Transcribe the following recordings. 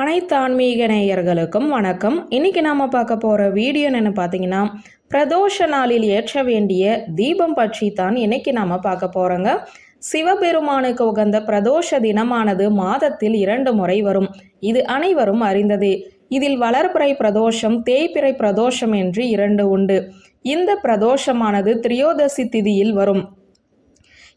அனைத்து ஆன்மீக நேயர்களுக்கும் வணக்கம். இன்னைக்கு நாம் பார்க்க போகிற வீடியோ பார்த்தீங்கன்னா பிரதோஷ நாளில் ஏற்ற வேண்டிய தீபம் பற்றி தான் இன்னைக்கு நாம் பார்க்க போகிறோங்க சிவபெருமானுக்கு உகந்த பிரதோஷ தினமானது மாதத்தில் இரண்டு முறை வரும். இது அனைவரும் அறிந்ததே. இதில் வளர்பிறை பிரதோஷம் தேய்பிறை பிரதோஷம் என்று இரண்டு உண்டு. இந்த பிரதோஷமானது திரியோதசி திதியில் வரும்.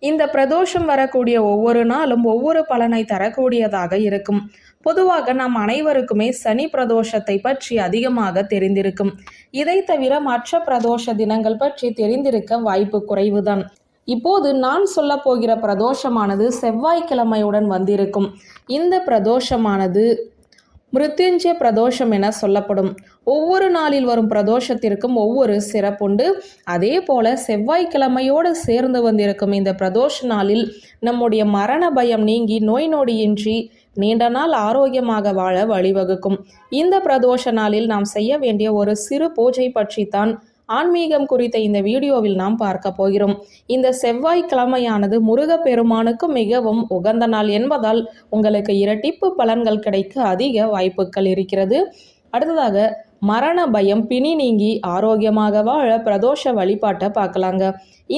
இந்த பிரதோஷம் வரக்கூடிய ஒவ்வொரு நாளும் ஒவ்வொரு பலனை தரக்கூடியதாக இருக்கும். பொதுவாக நாம் அனைவருக்குமே சனி பிரதோஷத்தை பற்றி அதிகமாக தெரிந்திருக்கும். இதை தவிர மற்ற பிரதோஷ தினங்கள் பற்றி தெரிந்திருக்க வாய்ப்பு குறைவுதான். இப்போது நான் சொல்ல போகிற பிரதோஷமானது செவ்வாய்க்கிழமையுடன் வந்திருக்கும். இந்த பிரதோஷமானது மிருத்யுஞ்சய பிரதோஷம் என சொல்லப்படும். ஒவ்வொரு நாளில் வரும் பிரதோஷத்திற்கும் ஒவ்வொரு சிறப்புண்டு அதே போல செவ்வாய்க்கிழமையோடு சேர்ந்து வந்திருக்கும் இந்த பிரதோஷ நாளில் நம்முடைய மரண பயம் நீங்கி நோய் நொடியின்றி நீண்ட நாள் ஆரோக்கியமாக வாழ வழிவகுக்கும். இந்த பிரதோஷ நாளில் நாம் செய்ய வேண்டிய ஒரு சிறு பூஜை பற்றி தான் ஆன்மீகம் குறித்த இந்த வீடியோவில் நாம் பார்க்க போகிறோம். இந்த செவ்வாய்க்கிழமையானது முருகப்பெருமானுக்கு மிகவும் உகந்த நாள் என்பதால் உங்களுக்கு இரட்டிப்பு பலன்கள் கிடைக்க அதிக வாய்ப்புகள் இருக்கிறது. அடுத்ததாக மரண பயம் பிணி நீங்கி ஆரோக்கியமாக வாழ பிரதோஷ வழிபாட்டை பார்க்கலாங்க.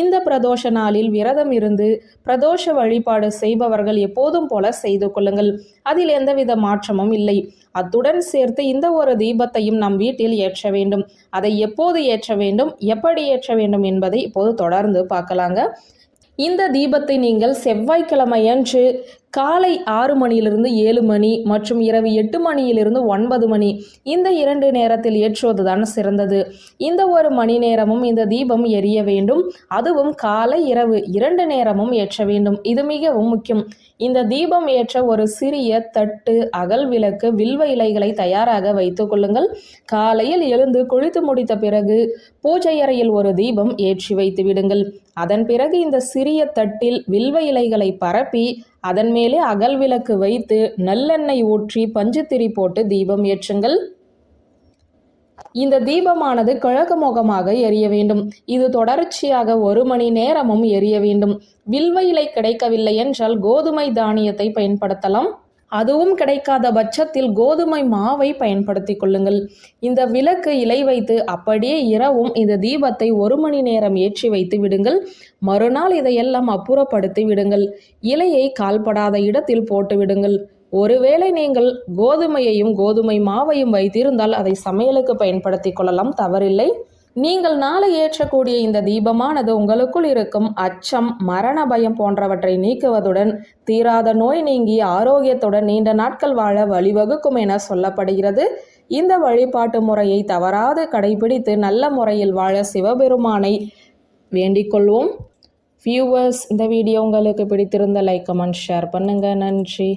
இந்த பிரதோஷ நாளில் விரதம் இருந்து பிரதோஷ வழிபாடு செய்பவர்கள் எப்போதும் போல செய்து கொள்ளுங்கள். அதில் எந்தவித மாற்றமும் இல்லை. அத்துடன் சேர்த்து இந்த ஒரு தீபத்தையும் நம் வீட்டில் ஏற்ற வேண்டும். அதை எப்போது ஏற்ற வேண்டும்? எப்படி ஏற்ற வேண்டும் என்பதை இப்போது தொடர்ந்து பார்க்கலாங்க. இந்த தீபத்தை நீங்கள் செவ்வாய்க்கிழமையன்று காலை ஆறு மணியிலிருந்து ஏழு மணி மற்றும் இரவு எட்டு மணியிலிருந்து ஒன்பது மணி. இந்த இரண்டு நேரத்தில் ஏற்றுவதுதான் சிறந்தது. இந்த ஒரு மணி நேரமும் இந்த தீபம் எரிய வேண்டும். அதுவும் காலை இரவு இரண்டு நேரமும் ஏற்ற வேண்டும். இது மிகவும் முக்கியம். இந்த தீபம் ஏற்ற ஒரு சிறிய தட்டு அகல் விளக்கு வில்வ இலைகளை தயாராக வைத்துக் கொள்ளுங்கள். காலையில் எழுந்து குளித்து முடித்த பிறகு பூஜை அறையில் ஒரு தீபம் ஏற்றி வைத்து விடுங்கள். அதன் பிறகு இந்த சிறிய தட்டில் வில்வ இலைகளை பரப்பி அதன் மேலே அகல் விளக்கு வைத்து நல்லெண்ணெய் ஊற்றி பஞ்சுத்திரி போட்டு தீபம் ஏற்றுங்கள். இந்த தீபமானது கிழக்கு முகமாக எரிய வேண்டும். இது தொடர்ச்சியாக ஒரு மணி நேரமும் எரிய வேண்டும். வில்வ இலை கிடைக்கவில்லை என்றால் கோதுமை தானியத்தை பயன்படுத்தலாம். அதுவும் கிடைக்காத பட்சத்தில் கோதுமை மாவை பயன்படுத்தி கொள்ளுங்கள். இந்த விளக்கு இலை வைத்து அப்படியே இரவும் இந்த தீபத்தை ஒரு மணி நேரம் ஏற்றி வைத்து விடுங்கள். மறுநாள் இதையெல்லாம் அப்புறப்படுத்தி விடுங்கள். இலையை கால்படாத இடத்தில் போட்டு விடுங்கள். ஒருவேளை நீங்கள் கோதுமையையும் கோதுமை மாவையும் வைத்திருந்தால் அதை சமையலுக்கு பயன்படுத்தி கொள்ளலாம். தவறில்லை. நீங்கள் நாளை ஏற்றக்கூடிய இந்த தீபமானது உங்களுக்குள் இருக்கும் அச்சம் மரண பயம் போன்றவற்றை நீக்குவதுடன் தீராத நோய் நீங்கி ஆரோக்கியத்துடன் நீண்ட நாட்கள் வாழ வழிவகுக்கும் என சொல்லப்படுகிறது. இந்த வழிபாட்டு முறையை தவறாது கடைபிடித்து நல்ல முறையில் வாழ சிவபெருமானை வேண்டிக் கொள்வோம். வியூவர்ஸ் இந்த வீடியோ உங்களுக்கு பிடித்திருந்த லைக் கமெண்ட் ஷேர் பண்ணுங்கள் நன்றி.